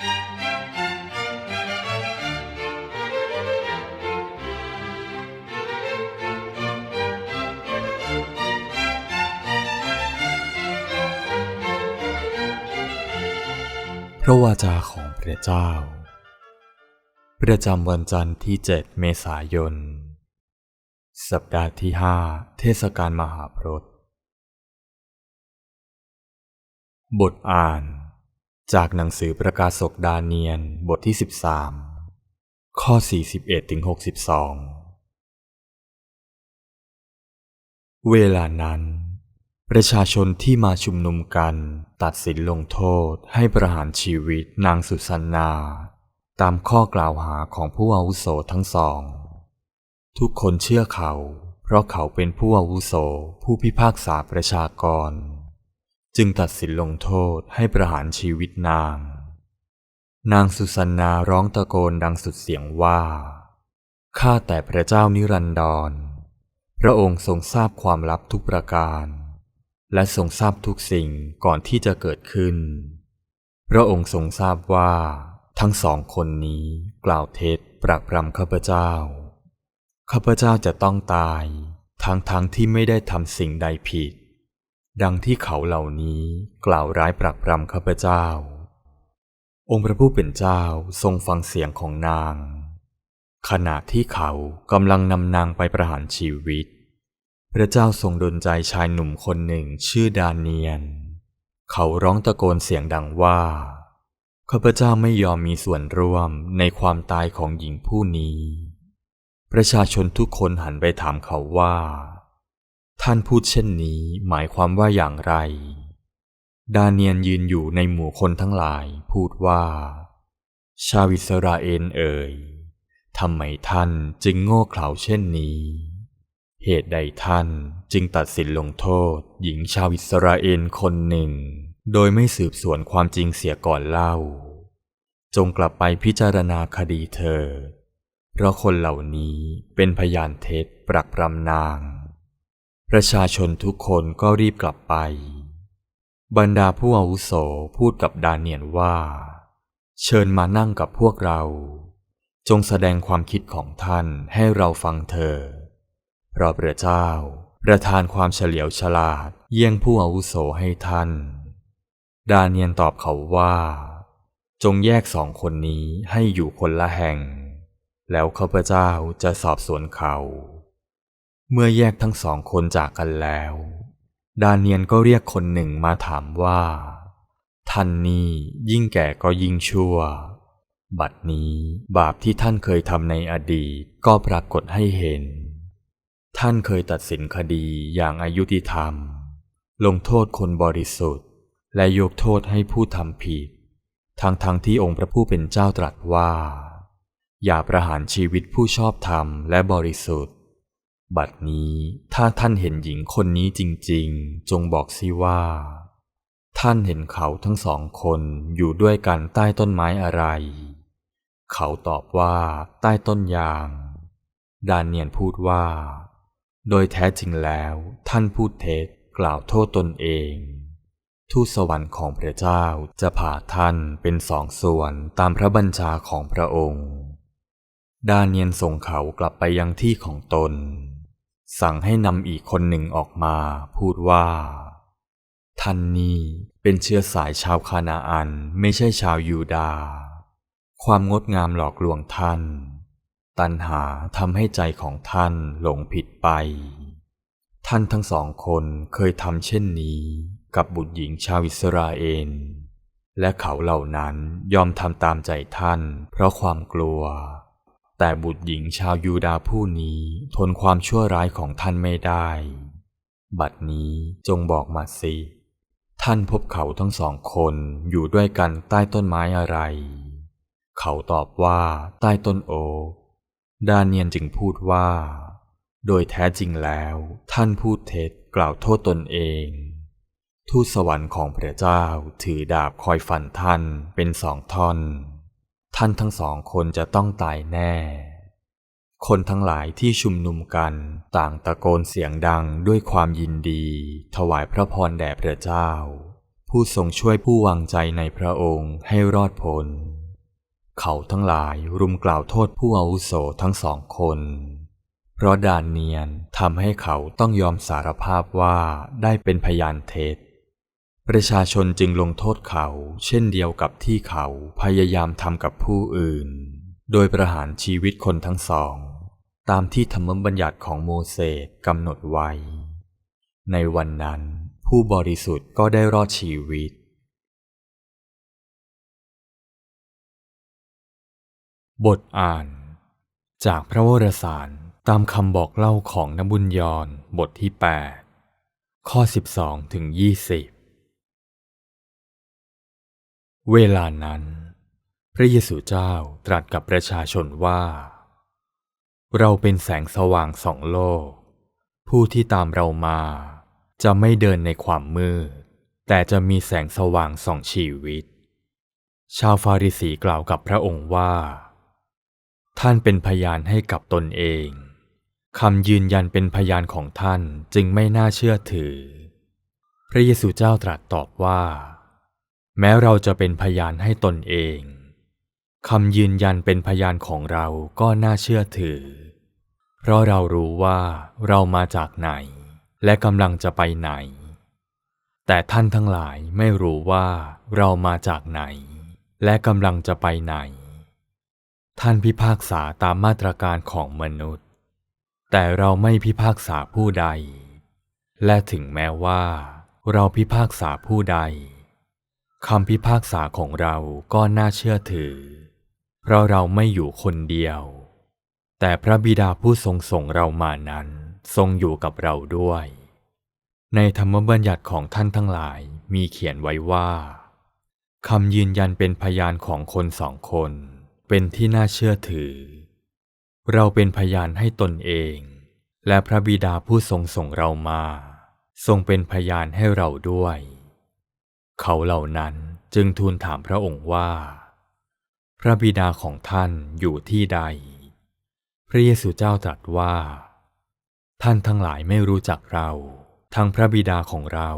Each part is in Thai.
พระวาจาของพระเจ้า ประจำวันจันทร์ที่ 7 เมษายน สัปดาห์ที่ 5 เทศกาลมหาพรตบทอ่าน จากหนังสือประกาศกดาเนียนบทที่ 13 ข้อ 41ถึง62 เวลานั้น ประชาชนที่มาชุมนุมกันตัดสินลงโทษให้ประหารชีวิตนางสุสันนา ตามข้อกล่าวหาของผู้อาวุโสทั้งสอง ทุกคนเชื่อเขา เพราะเขาเป็นผู้อาวุโสผู้พิพากษาประชากร จึงตัดสินลงโทษให้ประหารชีวิตนาง นางสุสันนาร้องตะโกนดังสุดเสียงว่า ข้าแต่พระเจ้านิรันดร พระองค์ทรงทราบความลับทุกประการ และทรงทราบทุกสิ่งก่อนที่จะเกิดขึ้น พระองค์ทรงทราบว่าทั้งสองคนนี้กล่าวเท็จปรักปรำข้าพเจ้า ข้าพเจ้าจะต้องตาย ทั้งทั้งที่ไม่ได้ทำสิ่งใดผิด ดังที่เขาเหล่านี้กล่าวร้ายปรักปรำข้าพเจ้า องค์พระผู้เป็นเจ้าทรงฟังเสียงของนาง ขณะที่เขากำลังนำนางไปประหารชีวิต พระเจ้าทรงดลใจชายหนุ่มคนหนึ่งชื่อดาเนียน เขาร้องตะโกนเสียงดังว่าข้าพเจ้าไม่ยอมมีส่วนร่วมในความตายของหญิงผู้นี้ ประชาชนทุกคนหันไปถามเขาว่า ท่านพูดเช่นนี้หมายความว่าอย่างไร ดาเนียนยืนอยู่ในหมู่คนทั้งหลายพูดว่า ชาวอิสราเอลเอ่ยทำไมท่านจึงโง่เขลาเช่นนี้ เหตุใดท่านจึงตัดสินลงโทษ หญิงชาวอิสราเอลคนหนึ่ง โดยไม่สืบสวนความจริงเสียก่อนเล่า จงกลับไปพิจารณาคดีเธอ เพราะคนเหล่านี้เป็นพยานเท็จปรักปรำนาง ประชาชนทุกคนก็รีบกลับไป บรรดาผู้อาวุโสพูดกับดาเนียนว่า เชิญมานั่งกับพวกเรา จงแสดงความคิดของท่านให้เราฟังเธอเพราะพระเจ้าประทานความเฉลียวฉลาดเยี่ยงผู้อาวุโสให้ท่าน ดาเนียนตอบเขาว่า จงแยกสองคนนี้ให้อยู่คนละแห่ง แล้วข้าพเจ้าจะสอบสวนเขา เมื่อแยกทั้งสองคนจากกันแล้ว ดาเนียนก็เรียกคนหนึ่งมาถามว่า ท่านนี่ยิ่งแก่ก็ยิ่งชั่ว บัดนี้บาปที่ท่านเคยทำในอดีตก็ปรากฏให้เห็น ท่านเคยตัดสินคดีอย่างอายุติธรรม ลงโทษคนบริสุทธิ์ และยกโทษให้ผู้ทำผิด ทั้งทั้งที่องค์พระผู้เป็นเจ้าตรัสว่า อย่าประหารชีวิตผู้ชอบธรรมและบริสุทธิ์ บัดนี้ถ้าท่านเห็นหญิงคนนี้จริงๆ จงบอกสิว่า ท่านเห็นเขาทั้งสองคนอยู่ด้วยกันใต้ต้นไม้อะไร เขาตอบว่าใต้ต้นยาง ดานเนียนพูดว่า โดยแท้จริงแล้วท่านพูดเท็จกล่าวโทษตนเอง ทูตสวรรค์ของพระเจ้าจะผ่าท่านเป็นสองส่วนตามพระบัญชาของพระองค์ ดานเนียนส่งเขากลับไปยังที่ของตน สั่งให้นำอีกคนหนึ่งออกมาพูดว่า ท่านนี่เป็นเชื้อสายชาวคานาอันไม่ใช่ชาวยูดาห์ความงดงามหลอกลวงท่าน ตัณหาทำให้ใจของท่านหลงผิดไป ท่านทั้งสองคนเคยทำเช่นนี้กับบุตรหญิงชาวอิสราเอลและเขาเหล่านั้นยอมทำตามใจท่าน เพราะความกลัว แต่บุตรหญิงชาวยูดาห์ผู้นี้ทนความชั่วร้ายของท่านไม่ได้ บัดนี้จงบอกมาสิ ท่านพบเขาทั้งสองคนอยู่ด้วยกันใต้ต้นไม้อะไร เขาตอบว่าใต้ต้นโอกดาเนียนจึงพูดว่า โดยแท้จริงแล้วท่านพูดเท็จกล่าวโทษตนเอง ทูตสวรรค์ของพระเจ้าถือดาบคอยฟันท่านเป็นสองท่อน ท่านทั้งสองคนจะต้องตายแน่ คนทั้งหลายที่ชุมนุมกันต่างตะโกนเสียงดังด้วยความยินดี ถวายพระพรแด่พระเจ้า ผู้ทรงช่วยผู้วางใจในพระองค์ให้รอดพ้น เขาทั้งหลายรุมกล่าวโทษผู้อาวุโสทั้งสองคน เพราะดานเนียนทำให้เขาต้องยอมสารภาพว่าได้เป็นพยานเท็จ ประชาชนจึงลงโทษเขา เช่นเดียวกับที่เขาพยายามทำกับผู้อื่น โดยประหารชีวิตคนทั้งสอง ตามที่ธรรมบัญญัติของโมเสสกำหนดไว้ ในวันนั้น ผู้บริสุทธิ์ก็ได้รอดชีวิต บทอ่าน จากพระวรสารตามคำบอกเล่าของนบุญยรบทที่ 8 ข้อ 12ถึง20 เวลานั้น พระเยซูเจ้าตรัสกับประชาชนว่า เราเป็นแสงสว่างสองโลก ผู้ที่ตามเรามา จะไม่เดินในความมืด แต่จะมีแสงสว่างส่องชีวิต ชาวฟาริสีกล่าวกับพระองค์ว่า ท่านเป็นพยานให้กับตนเองคำยืนยันเป็นพยานของท่านจึงไม่น่าเชื่อถือ พระเยซูเจ้าตรัสตอบว่า แม้เราจะเป็นพยานให้ตนเองคำยืนยันเป็นพยานของเราก็น่าเชื่อถือ เพราะเรารู้ว่าเรามาจากไหน และกำลังจะไปไหน แต่ท่านทั้งหลายไม่รู้ว่าเรามาจากไหน และกำลังจะไปไหน ท่านพิพากษาตามมาตรการของมนุษย์ แต่เราไม่พิพากษาผู้ใด และถึงแม้ว่า เราพิพากษาผู้ใด คำพิพากษาของเราก็น่าเชื่อถือ เพราะเราไม่อยู่คนเดียว แต่พระบิดาผู้ทรงส่งเรามานั้น ทรงอยู่กับเราด้วย ในธรรมบัญญัติของท่านทั้งหลายมีเขียนไว้ว่าคำยืนยันเป็นพยานของคนสองคน เป็นที่น่าเชื่อถือ เราเป็นพยานให้ตนเอง และพระบิดาผู้ทรงส่งเรามา ทรงเป็นพยานให้เราด้วย เขาเหล่านั้นจึงทูลถามพระองค์ว่า พระบิดาของท่านอยู่ที่ใด พระเยซูเจ้าตรัสว่า ท่านทั้งหลายไม่รู้จักเรา ทั้งพระบิดาของเรา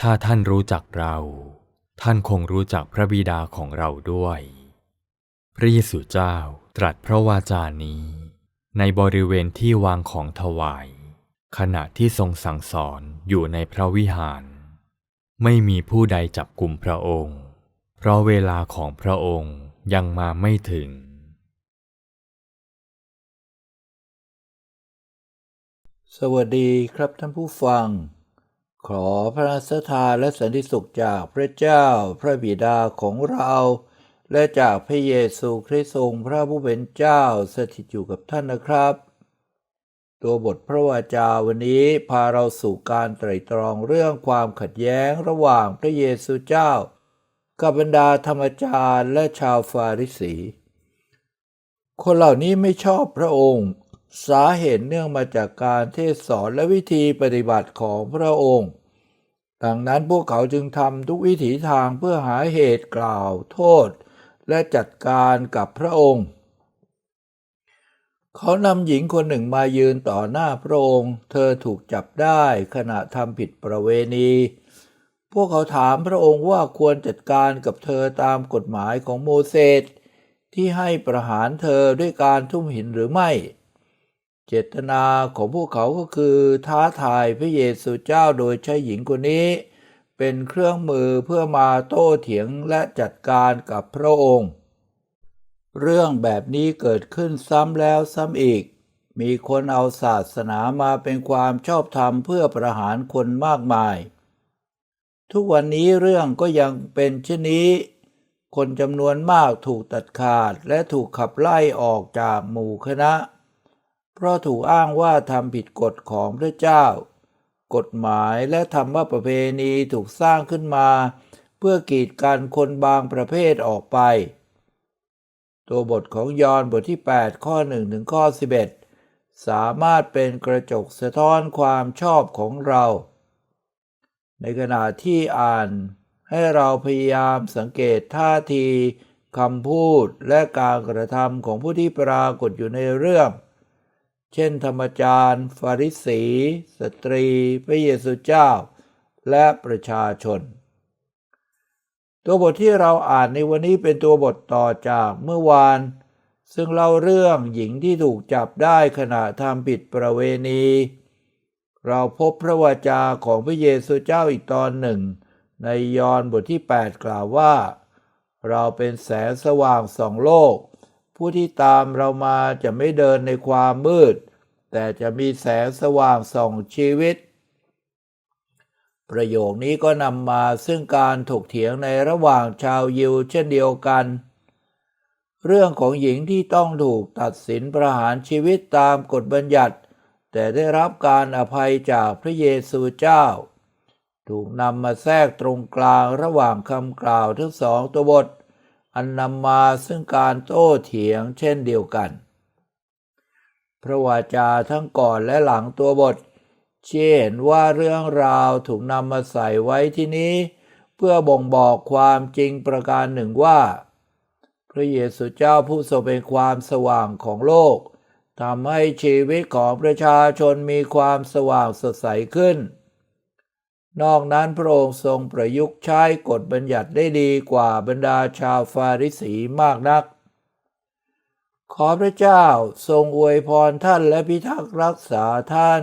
ถ้าท่านรู้จักเรา ท่านคงรู้จักพระบิดาของเราด้วย พระเยซูเจ้าตรัสพระวาจานี้ ในบริเวณที่วางของถวาย ขณะที่ทรงสั่งสอนอยู่ในพระวิหาร ไม่มีผู้ใดจับกลุ่มพระองค์ เพราะเวลาของพระองค์ยังมาไม่ถึง สวัสดีครับท่านผู้ฟัง ขอพระสถานและสันติสุขจากพระเจ้าพระบิดาของเรา และจากพระเยซูคริสต์ทรงพระผู้เป็นเจ้าสถิตอยู่กับท่านนะครับ ตัวบทพระวาจาวันนี้พาเราสู่การไตร่ตรองเรื่องความขัดแย้งระหว่างพระเยซูเจ้า กับบรรดาธรรมจารย์และชาวฟาริสี คนเหล่านี้ไม่ชอบพระองค์ สาเหตุเนื่องมาจากการเทศสอนและวิธีปฏิบัติของพระองค์ ดังนั้นพวกเขาจึงทำทุกวิถีทางเพื่อหาเหตุกล่าวโทษ และจัดการกับพระองค์ เขานำหญิงคนหนึ่งมายืนต่อหน้าพระองค์ เธอถูกจับได้ขณะทำผิดประเวณี พวกเขาถามพระองค์ว่าควรจัดการกับเธอตามกฎหมายของโมเสสที่ให้ประหารเธอด้วยการทุ่มหินหรือไม่ เจตนาของพวกเขาก็คือท้าทายพระเยซูเจ้าโดยใช้หญิงคนนี้ เป็นเครื่องมือเพื่อมาโต้เถียงและจัดการกับพระองค์ เรื่องแบบนี้เกิดขึ้นซ้ำแล้วซ้ำอีก มีคนเอาศาสนามาเป็นความชอบธรรมเพื่อประหารคนมากมาย ทุกวันนี้เรื่องก็ยังเป็นเช่นนี้ คนจำนวนมากถูกตัดขาดและถูกขับไล่ออกจากหมู่คณะ เพราะถูกอ้างว่าทำผิดกฎของพระเจ้า กฎหมายและธรรมประเพณีถูกสร้างขึ้นมา เพื่อกีดกันคนบางประเภทออกไป ตัวบทของยอห์นบทที่ 8 ข้อ 1 ถึงข้อ 11 สามารถเป็นกระจกสะท้อนความชอบของเรา ในขณะที่อ่านให้เราพยายามสังเกตท่าทีคำพูดและการกระทำของผู้ที่ปรากฏอยู่ในเรื่อง เช่น ธรรมจารย์ ฟาริสี สตรี พระเยซูเจ้า และประชาชน ตัวบทที่เราอ่านในวันนี้เป็นตัวบทต่อจากเมื่อวาน ซึ่งเล่าเรื่องหญิงที่ถูกจับได้ขณะทำผิดประเวณี เราพบพระวจาของพระเยซูเจ้าอีกตอนหนึ่ง ในยอห์นบทที่ 8 กล่าวว่า เราเป็นแสงสว่างสองโลก ผู้ที่ตามเรามาจะไม่เดินในความมืด แต่จะมีแสงสว่างส่องชีวิต ประโยคนี้ก็นำมาซึ่งการถกเถียงในระหว่างชาวยิวเช่นเดียวกัน เรื่องของหญิงที่ต้องถูกตัดสินประหารชีวิตตามกฎบัญญัติ แต่ได้รับการอภัยจากพระเยซูเจ้า ถูกนำมาแทรกตรงกลางระหว่างคำกล่าวทั้งสองตัวบท อันนำมาซึ่งการโต้เถียงเช่นเดียวกัน พระวาจาทั้งก่อนและหลังตัวบท เห็นว่าเรื่องราวถูกนำมาใส่ไว้ที่นี้ เพื่อบ่งบอกความจริงประการหนึ่งว่า พระเยซูเจ้าผู้ทรงเป็นความสว่างของโลกทำให้ชีวิตของประชาชนมีความสว่างสดใสขึ้น นอกนั้นพระองค์ทรงประยุกต์ใช้กฎบัญญัติได้ดีกว่าบรรดาชาวฟาริสีมากนัก ขอพระเจ้าทรงอวยพรท่านและพิทักษ์รักษาท่าน